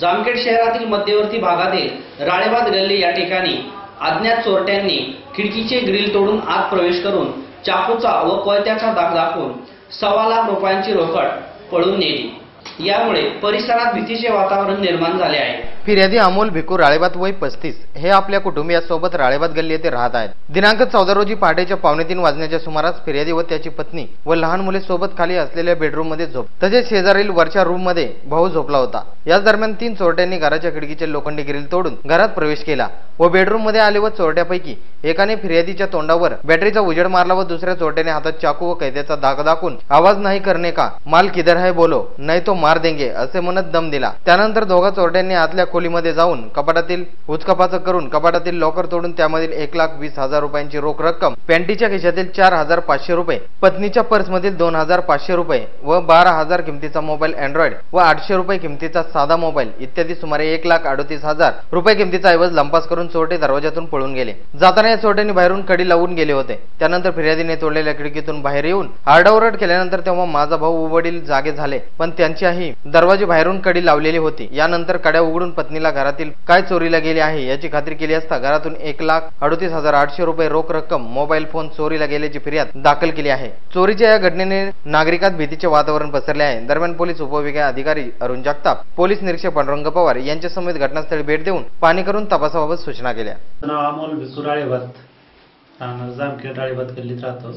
जामखेड शहरातील मध्यवर्ती भागातील राळेबाद गल्ली या ठिकाणी अज्ञात चोरट्यांनी खिडकीचे ग्रिल तोडून आत प्रवेश करून चाकूचा व कोयत्याचा दाग दाखवून सव्वा लाख रुपयांची रोकड पळून नेली. यामुळे परिसरात भीतीचे वातावरण निर्माण झाले आहे. फिर्यादी अमोल भिकू राळेबात वय पस्तीस. हे आपल्या कुटुंबियासोबत राळेबात गल्ली येथे राहत आहेत. दिनांक चौदा रोजी पहाटेच्या पावणे तीन वाजण्याच्या सुमारास फिर्यादी व त्याची पत्नी व लहान मुले सोबत खाली असलेल्या बेडरूममध्ये झोप तसेच शेजारील वरच्या रूममध्ये भाऊ झोपला होता. याच दरम्यान तीन चोरट्यांनी घराच्या खिडकीचे लोखंडी ग्रिल तोडून घरात प्रवेश केला व बेडरूममध्ये आले व चोरट्यापैकी एकाने फिर्यादीच्या तोंडावर बॅटरीचा उजेड मारला व दुसऱ्या चोरट्याने हातात चाकू व कैद्याचा दाग दाखवून आवाज नाही करणे का? माल किधर है बोलो नाही तो मार देंगे असे म्हणत दम दिला. त्यानंतर दोघा चोरट्यांनी आतल्या खोलीमध्ये जाऊन कपाटातील उचकपाच करून कपाटातील लॉकर तोडून त्यामधील एक लाख वीस हजार रुपयांची रोख रक्कम पॅन्टीच्या खिशातील चार हजार पाचशे रुपये पत्नीच्या पर्समधील दोन हजार पाचशे रुपये व बारा हजार किमतीचा मोबाईल अँड्रॉइड व आठशे रुपये किमतीचा साधा मोबाईल इत्यादी सुमारे एक लाख अडतीस हजार रुपये किमतीचा ऐवज लंपास करून चोरटे दरवाजातून पळून गेले. जाताना या चोरट्यांनी बाहेरून कडी लावून गेले होते. त्यानंतर फिर्यादीने तोडलेल्या खिडकीतून बाहेर येऊन आरडाओरड केल्यानंतर तेव्हा माझा भाऊ वडील जागे झाले. पण त्यांच्याही दरवाजे बाहेरून कडी लावलेली होती. यानंतर कड्या उघडून पत्नीला घरातील काय चोरीला गेले आहे याची खात्री केली असता घरातून एक लाख अडतीस हजार आठशे रुपये रोख रक्कम मोबाईल फोन चोरीला गेल्याची फिर्याद दाखल केली आहे. चोरीच्या या घटनेने नागरिकात भीतीचे वातावरण पसरले आहे. दरम्यान पोलीस उपविभागीय अधिकारी अरुण जगताप पोलीस निरीक्षक पांडुरंग पवार यांच्या समेत घटनास्थळी भेट देऊन पाणी करून तपासाबाबत सूचना केल्या. अमोल गल्लीत राहतो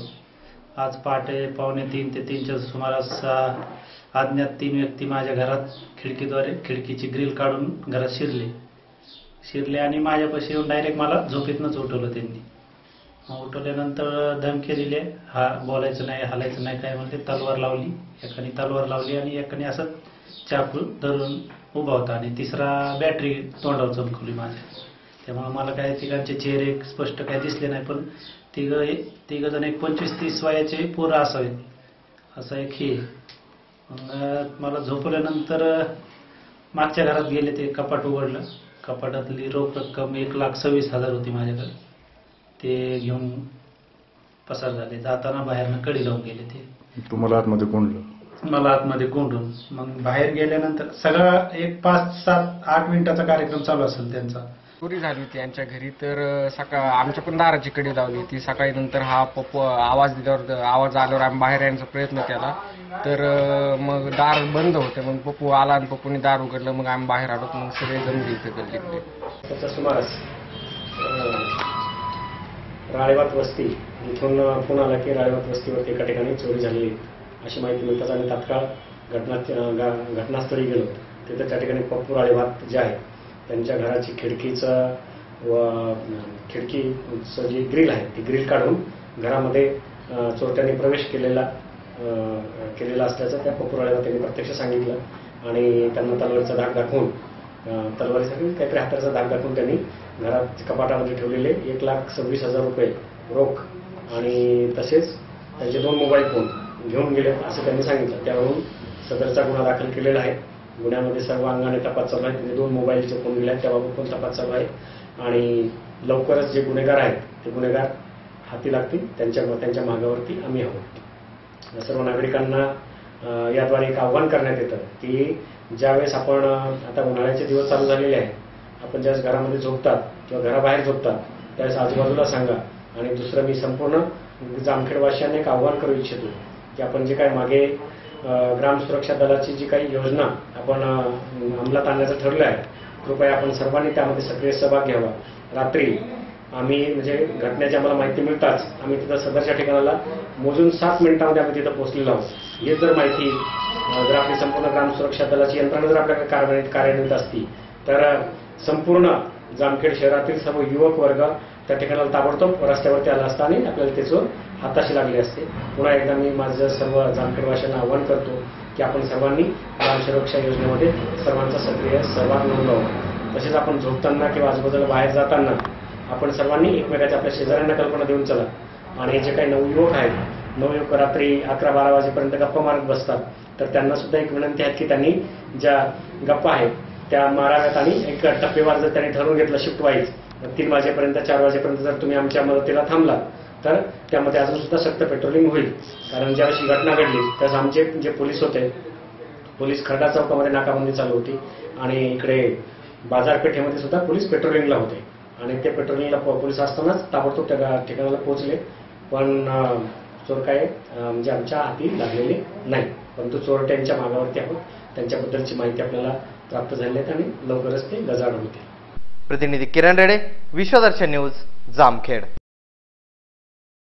आज पहाटे पावणे तीन ते तीनच्या सुमारास अज्ञात तीन व्यक्ती माझ्या घरात खिडकीद्वारे खिडकीची ग्रिल काढून घरात शिरले. शिरले आणि माझ्यापाशी येऊन डायरेक्ट मला झोपेतनंच उठवलं त्यांनी. मग उठवल्यानंतर धमकी दिले हा बोलायचं नाही हालायचं नाही काय म्हणते तलवार लावली. एकाने तलवार लावली आणि एकाने असं चाकू धरून उभा होता आणि तिसरा बॅटरी तोंडावर चमकवली माझ्या. त्यामुळे मला काय तिघांचे चेहरे स्पष्ट काय दिसले नाही पण तिघ तिघ जण एक पंचवीस तीस वयाचे पोरं असावेत असा एक हे. मग मला झोपल्यानंतर मागच्या घरात गेले ते कपाट उघडलं. कपाटातली रोख रक्कम एक लाख सव्वीस हजार होती माझ्याकडे. ते घेऊन पसार झाले. जाताना बाहेरनं कडी लावून गेले ते. तुम्हाला आतमध्ये कोंडलं मला आतमध्ये कोंडून. मग बाहेर गेल्यानंतर सगळा एक पाच सात आठ मिनिटाचा कार्यक्रम चालू असेल त्यांचा. चोरी झाली होती यांच्या घरी तर सकाळ आमच्या पण दाराची कडी लावली होती सकाळी नंतर हा पप्पू आवाज दिल्यावर आवाज आल्यावर आम्ही बाहेर येण्याचा प्रयत्न केला. तर मग दार बंद होते. मग पप्पू आला आणि पप्पूने दार उघडलं. मग आम्ही बाहेर आलो. मग सगळे जमले इथे गल्लीतले त्याच्या सुमारास राळेवात वस्ती इथून फोन आला की राळेवात वस्तीवरती एका ठिकाणी चोरी झालेली. अशी माहिती मिळताच आम्ही तात्काळ घटना गा- घटनास्थळी गेलो. तिथे त्या ठिकाणी पप्पू राळेवात जे आहे त्यांच्या घराची खिडकीचं व खिडकीचं जी ग्रिल आहे ती ग्रिल काढून घरामध्ये चोरट्यांनी प्रवेश केलेला केलेला असल्याचं त्या पप्पू राळेवात त्यांनी प्रत्यक्ष सांगितलं. आणि त्यांना तलवारीचा धाक दाखवून तलवारीसाठी काहीतरी हाताचा दाग दाखवून त्यांनी घरात कपाटामध्ये ठेवलेले एक लाख सव्वीस हजार रुपये रोख आणि तसेच त्यांचे दोन मोबाईल फोन घेऊन गेले. असं त्यांनी सांगितलं. त्यावरून सदरचा गुन्हा दाखल केलेला आहे. गुन्ह्यामध्ये सर्व अंगाने तपास चालू आहे. त्यांनी दोन मोबाईलचे फोन दिले आहेत त्याबाबत पण तपास चालू आहे. आणि लवकरच जे गुन्हेगार आहेत ते गुन्हेगार हाती लागतील. त्यांच्या त्यांच्या मागावरती आम्ही आहोत. सर्व नागरिकांना याद्वारे एक आव्हान करण्यात येतं की ज्यावेळेस आपण आता उन्हाळ्याचे दिवस चालू झालेले आहेत आपण ज्यावेळेस घरामध्ये झोपतात किंवा घराबाहेर झोपतात त्यावेळेस आजूबाजूला सांगा. आणि दुसरं मी संपूर्ण जामखेडवासियांना एक आव्हान करू इच्छितो. की आपण जे काय मागे ग्राम सुरक्षा दलाची जी काही योजना आपण अंमलात आणण्याचं ठरलं आहे कृपया आपण सर्वांनी त्यामध्ये सक्रिय सहभाग घ्यावा. रात्री आम्ही म्हणजे घटनेची आम्हाला माहिती मिळताच आम्ही तिथं सदरच्या ठिकाणाला मोजून सात मिनिटांमध्ये आम्ही तिथं पोहोचलेलो आहोत. ही जर माहिती जर आपली संपूर्ण ग्राम सुरक्षा दलाची यंत्रणा जर आपल्याकडे कार्यान्वित कार्यान्वित असती तर संपूर्ण जामखेड शहरातील सर्व युवक वर्ग त्या ठिकाणाला ताबडतोब रस्त्यावरती आला असता आणि आपल्याला त्याचं हाताशी लागले असते. पुन्हा एकदा मी माझं सर्व जामखेडवाशांना आवाहन करतो की आपण सर्वांनी ग्राम सुरक्षा योजनेमध्ये सर्वांचा सक्रिय सहभाग नोंदवावा. तसेच आपण झोपताना किंवा आजूबाजूला बाहेर जाताना आपण सर्वांनी एकमेकाच्या आपल्या शेजाऱ्यांना कल्पना देऊन चला. आणि जे काही नवयुवक आहेत नवयुवक रात्री अकरा बारा वाजेपर्यंत गप्पा मारत बसतात. तर त्यांना सुद्धा एक विनंती आहे की त्यांनी ज्या गप्पा आहेत त्या माराव्यात आणि एक टप्पेवार जर त्यांनी ठरवून घेतलं शिफ्ट वाईज तीन वाजेपर्यंत चार वाजेपर्यंत जर तुम्ही आमच्या मदतीला थांबला तर त्यामध्ये अजून सुद्धा सक्त पेट्रोलिंग होईल. कारण ज्यावेळेस ही घटना घडली त्यावेळेस आमचे जे पोलीस होते पोलीस खरडा चौकामध्ये नाकाबंदी चालू होती आणि इकडे बाजारपेठेमध्ये सुद्धा पोलीस पेट्रोलिंगला होते. आणि ते पेट्रोलिंगला पोलीस असतानाच ताबडतोब त्या गा- ठिकाणाला पोहोचले. पण चोर काय म्हणजे आमच्या हाती लागलेले नाही. परंतु चोरट्यांच्या मागावरती आहोत. त्यांच्याबद्दलची माहिती आपल्याला प्राप्त झाली आहे आणि लवकरच ते गजाड होते प्रतिनिधी किरण रेडे विश्वदर्शन न्यूज जामखेड.